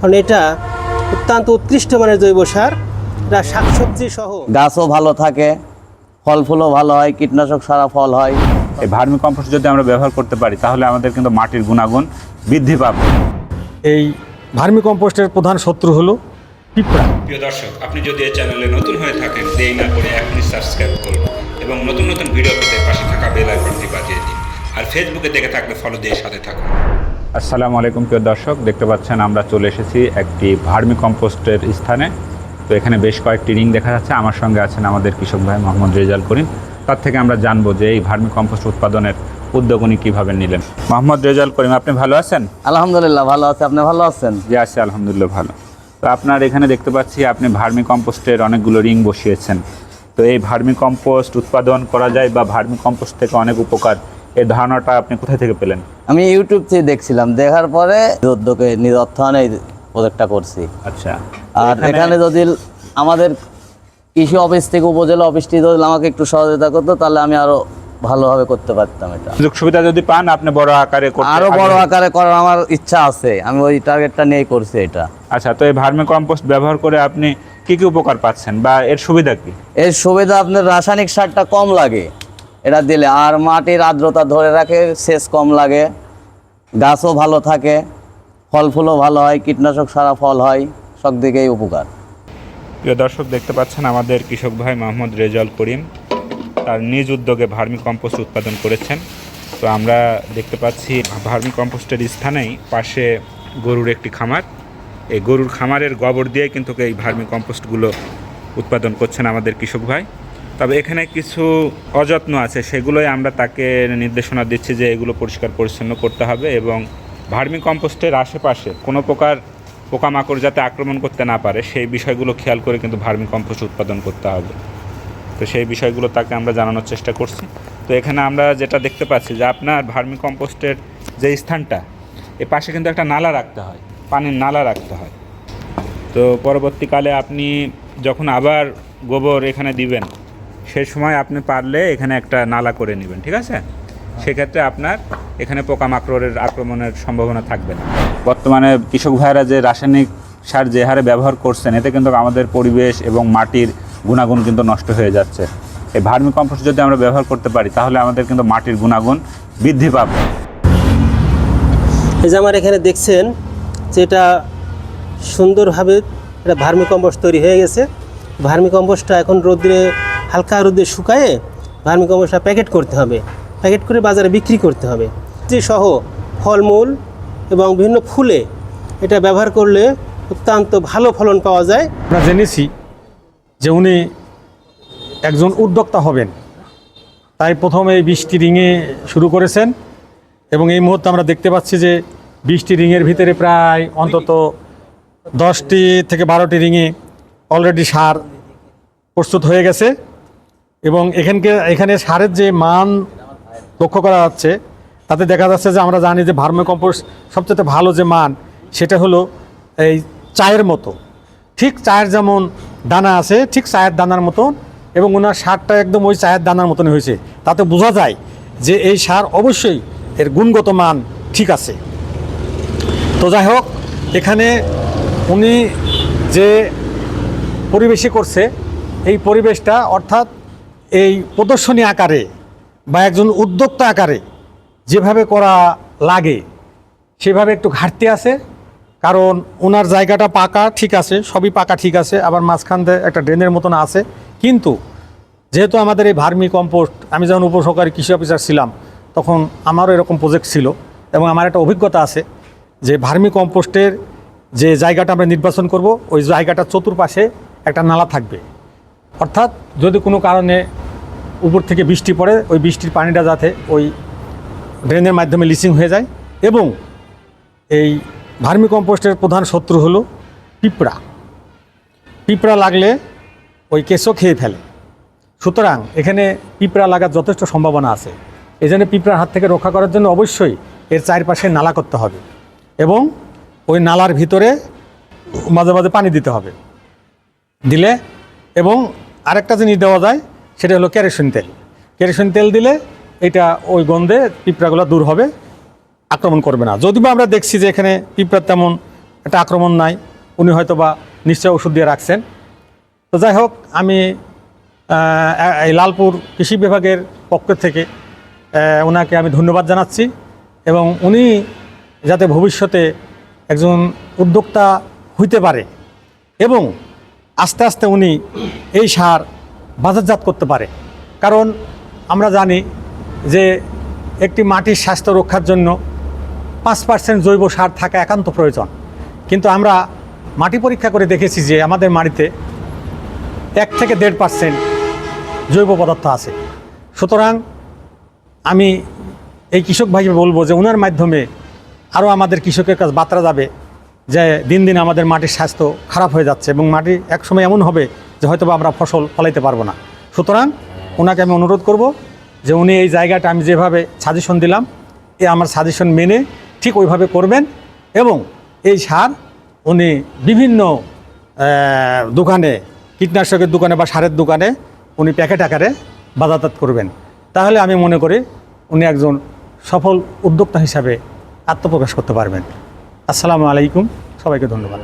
কারণ এটা অত্যন্ত উৎকৃষ্ট মানের জৈব সার। এটা শাকসবজি সহ। গাছও ভালো থাকে ফল ফুলও ভালো হয় কীটনাশক সারা ফল হয়। এই ভার্মি কম্পোস্ট যদি আমরা ব্যবহার করতে পারি তাহলে আমাদের কিন্তু মাটির গুণাগুণ বৃদ্ধি পাবে। এই ভার্মি কম্পোস্টের প্রধান শত্রু হলো পিঁপড়া। প্রিয় দর্শক আপনি যদি এই চ্যানেলে নতুন হয়ে থাকেন দেরি না করে এখনই সাবস্ক্রাইব করুন এবং নতুন নতুন ভিডিও পেতে পাশে থাকা বেল আইকনটি বাজিয়ে দিন। আর ফেসবুকে দেখে থাকলে ফলো দিয়ে সাথে থাকুন। আসসালামু আলাইকুম প্রিয় দর্শক। দেখতে পাচ্ছেন আমরা চলে এসেছি একটি ভার্মি কম্পোস্টের স্থানে। তো এখানে বেশ কয়েকটি রিং দেখা যাচ্ছে। আমার সঙ্গে আছেন আমাদের কৃষক ভাই মোহাম্মদ রেজাল করিম। তার থেকে আমরা জানব যে এই ভার্মি কম্পোস্ট উৎপাদনের উদ্যোগ উনি কীভাবে নিলেন। মোহাম্মদ রেজাল করিম আপনি ভালো আছেন? আলহামদুলিল্লাহ ভালো আছে। আপনি ভালো আছেন? জি আছি আলহামদুলিল্লাহ ভালো। তো আপনার এখানে দেখতে পাচ্ছি আপনি ভার্মি কম্পোস্টের অনেকগুলো রিং বসিয়েছেন। তো এই ভার্মি কম্পোস্ট উৎপাদন করা যায় বা ভার্মি কম্পোস্ট থেকে অনেক উপকার এই ধারণাটা আপনি কোথায় থেকে পেলেন? আমি ইউটিউব থেকে দেখছিলাম দেখার পরে উদ্যোগে নিজ অর্থায়নে এই প্রজেক্টটা করছি। আচ্ছা। আর এখানে যদি আমাদের কৃষি অফিস থেকে উপজেলা অফিসটি যদি আমাকে একটু সহযোগিতা করতো তাহলে আমি আরও ভালোভাবে করতে পারতাম এটা। সুযোগ সুবিধা যদি পান আপনি বড় আকারে আরও বড় আকারে করার আমার ইচ্ছা আছে। আমি ওই টার্গেটটা নিয়ে করছি এটা। আচ্ছা তো এই ভার্মি কম্পোস্ট ব্যবহার করে আপনি কি কি উপকার পাচ্ছেন বা এর সুবিধা কি? এর সুবিধা আপনার রাসায়নিক সারটা কম লাগে। এটা দিলে। আর মাটির আর্দ্রতা ধরে রাখে, সেচ কম লাগে। গাছও ভালো থাকে, ফল ফুলও ভালো হয়, কীটনাশক সারা ফল হয়, সব দিকেই উপকার। প্রিয় দর্শক, দেখতে পাচ্ছেন আমাদের কৃষক ভাই মোহাম্মদ রেজাল করিম। তার নিজ উদ্যোগে ভার্মি কম্পোস্ট উৎপাদন করেছেন। তো আমরা দেখতে পাচ্ছি, ভার্মি কম্পোস্টের স্থানেই পাশে গরুর একটি খামার। এই গরুর খামারের গোবর দিয়ে কিন্তু এই ভার্মি কম্পোস্টগুলো উৎপাদন করছেন আমাদের কৃষক ভাই। তবে এখানে কিছু অযত্ন আছে, সেগুলোই আমরা তাকে নির্দেশনা দিচ্ছি যে এগুলো পরিষ্কার পরিচ্ছন্ন করতে হবে এবং ভার্মি কম্পোস্টের আশেপাশে কোনো প্রকার পোকামাকড় যাতে আক্রমণ করতে না পারে, সেই বিষয়গুলো খেয়াল করে কিন্তু ভার্মি কম্পোস্ট উৎপাদন করতে হবে। তো সেই বিষয়গুলো তাকে আমরা জানানোর চেষ্টা করছি। তো এখানে আমরা যেটা দেখতে পাচ্ছি যে আপনার ভার্মি কম্পোস্টের যে স্থানটা, এ পাশে কিন্তু একটা নালা রাখতে হয়, পানির নালা রাখতে হয়। তো পরবর্তীকালে আপনি যখন আবার গোবর এখানে দিবেন সেই সময় আপনি পারলে এখানে একটা নালা করে নেবেন, ঠিক আছে? সেক্ষেত্রে আপনার এখানে পোকামাকড়ের আক্রমণের সম্ভাবনা থাকবে না। বর্তমানে কৃষক ভাইয়েরা যে রাসায়নিক সার যে হারে ব্যবহার করছেন, এতে কিন্তু আমাদের পরিবেশ এবং মাটির গুণাগুণ কিন্তু নষ্ট হয়ে যাচ্ছে। এই ভার্মি কম্পোস্ট যদি আমরা ব্যবহার করতে পারি, তাহলে আমাদের কিন্তু মাটির গুণাগুণ বৃদ্ধি পাবে। এই যে আমার এখানে দেখছেন, যে এটা সুন্দরভাবে এটা ভার্মি কম্পোস্ট তৈরি হয়ে গেছে। ভার্মি কম্পোস্টটা এখন রোদ্রে হালকা রোদ্রে শুকায়ে ভার্মি কম্পোস্টটা প্যাকেট করতে হবে। প্যাকেট করে বাজারে বিক্রি করতে হবে। যে সহ ফলমূল এবং বিভিন্ন ফুলে এটা ব্যবহার করলে অত্যন্ত ভালো ফলন পাওয়া যায়। আমরা জেনেছি যে উনি একজন উদ্যোক্তা হবেন। তাই প্রথমে এই বৃষ্টি রিঙে শুরু করেছেন এবং এই মুহূর্তে আমরা দেখতে পাচ্ছি যে বৃষ্টি রিংয়ের ভিতরে প্রায় অন্তত দশটি থেকে বারোটি রিঙে অলরেডি সার প্রস্তুত হয়ে গেছে। এবং এখানকে, এখানে সারের যে মান লক্ষ্য করা যাচ্ছে, তাতে দেখা যাচ্ছে যে আমরা জানি যে ভার্মি কম্পোস্ট সবচেয়ে ভালো যে মান, সেটা হলো এই চায়ের মতো। ঠিক চায়ের যেমন দানা আছে, ঠিক চায়ের দানার মতন এবং ওনার সারটা একদম ওই চায়ের দানার মতনই হয়েছে। তাতে বোঝা যায় যে এই সার অবশ্যই এর গুণগত মান ঠিক আছে। তো যাই হোক, এখানে উনি যে পরিবেশে করছে, এই পরিবেশটা অর্থাৎ এই প্রদর্শনী আকারে বা একজন উদ্যোক্তা আকারে যেভাবে করা লাগে, সেভাবে একটু ঘাটতি আছে। কারণ ওনার জায়গাটা পাকা, ঠিক আছে, সবই পাকা, ঠিক আছে, আবার মাঝখান দিয়ে একটা ড্রেনের মতন আছে। কিন্তু যেহেতু আমাদের এই ভার্মি কম্পোস্ট, আমি যখন উপসহকারী কৃষি অফিসার ছিলাম, তখন আমারও এরকম প্রজেক্ট ছিল এবং আমার একটা অভিজ্ঞতা আছে যে ভার্মি কম্পোস্টের যে জায়গাটা আমরা নির্বাচন করব, ওই জায়গাটার চতুর্পাশে একটা নালা থাকবে। অর্থাৎ যদি কোনো কারণে উপর থেকে বৃষ্টি পড়ে, ওই বৃষ্টির পানিটা যাতে ওই ড্রেনের মাধ্যমে লিচিং হয়ে যায় এবং এই ভার্মি কম্পোস্টের প্রধান শত্রু হলো পিঁপড়া। পিঁপড়া লাগলে ওই কেঁচো খেয়ে ফেলে। সুতরাং এখানে পিঁপড়া লাগার যথেষ্ট সম্ভাবনা আছে। এই জন্য পিঁপড়ার হাত থেকে রক্ষা করার জন্য অবশ্যই এর চারপাশে নালা করতে হবে এবং ওই নালার ভিতরে মাঝে মাঝে পানি দিতে হবে। দিলে এবং আরেকটা জিনিস দেওয়া যায় সেটা হলো কেরোসিন তেল। কেরোসিন তেল দিলে এটা ওই গন্ধে পিঁপড়াগুলো দূর হবে, আক্রমণ করবে না। যদি বা আমরা দেখছি যে এখানে পিঁপড়ার তেমন একটা আক্রমণ নাই, উনি হয়তো বা নিশ্চয় ওষুধ দিয়ে রাখছেন। তো যাই হোক, আমি এই লালপুর কৃষি বিভাগের পক্ষ থেকে ওনাকে আমি ধন্যবাদ জানাচ্ছি এবং উনি যাতে ভবিষ্যতে একজন উদ্যোক্তা হইতে পারে এবং আস্তে আস্তে উনি এই সার বাজারজাত করতে পারে। কারণ আমরা জানি যে একটি মাটির স্বাস্থ্য রক্ষার জন্য পাঁচ পার্সেন্ট জৈব সার থাকা একান্ত প্রয়োজন। কিন্তু আমরা মাটি পরীক্ষা করে দেখেছি যে আমাদের মাটিতে এক থেকে দেড় পার্সেন্ট জৈব পদার্থ আছে। সুতরাং আমি এই কৃষক ভাইকে বলব যে ওনার মাধ্যমে আরও আমাদের কৃষকের কাছে বার্তা যাবে যে দিন দিন আমাদের মাটির স্বাস্থ্য খারাপ হয়ে যাচ্ছে এবং মাটি একসময় এমন হবে যে হয়তো বা আমরা ফসল ফলাইতে পারব না। সুতরাং ওনাকে আমি অনুরোধ করব যে উনি এই জায়গাটা আমি যেভাবে সাজেশন দিলাম, এ আমার সাজেশন মেনে ঠিক ওইভাবে করবেন এবং এই সার উনি বিভিন্ন দোকানে, কীটনাশকের দোকানে বা সারের দোকানে উনি প্যাকেট আকারে বাজারজাত করবেন। তাহলে আমি মনে করি উনি একজন সফল উদ্যোক্তা হিসাবে আত্মপ্রকাশ করতে পারবেন। আসসালামু আলাইকুম, সবাইকে ধন্যবাদ।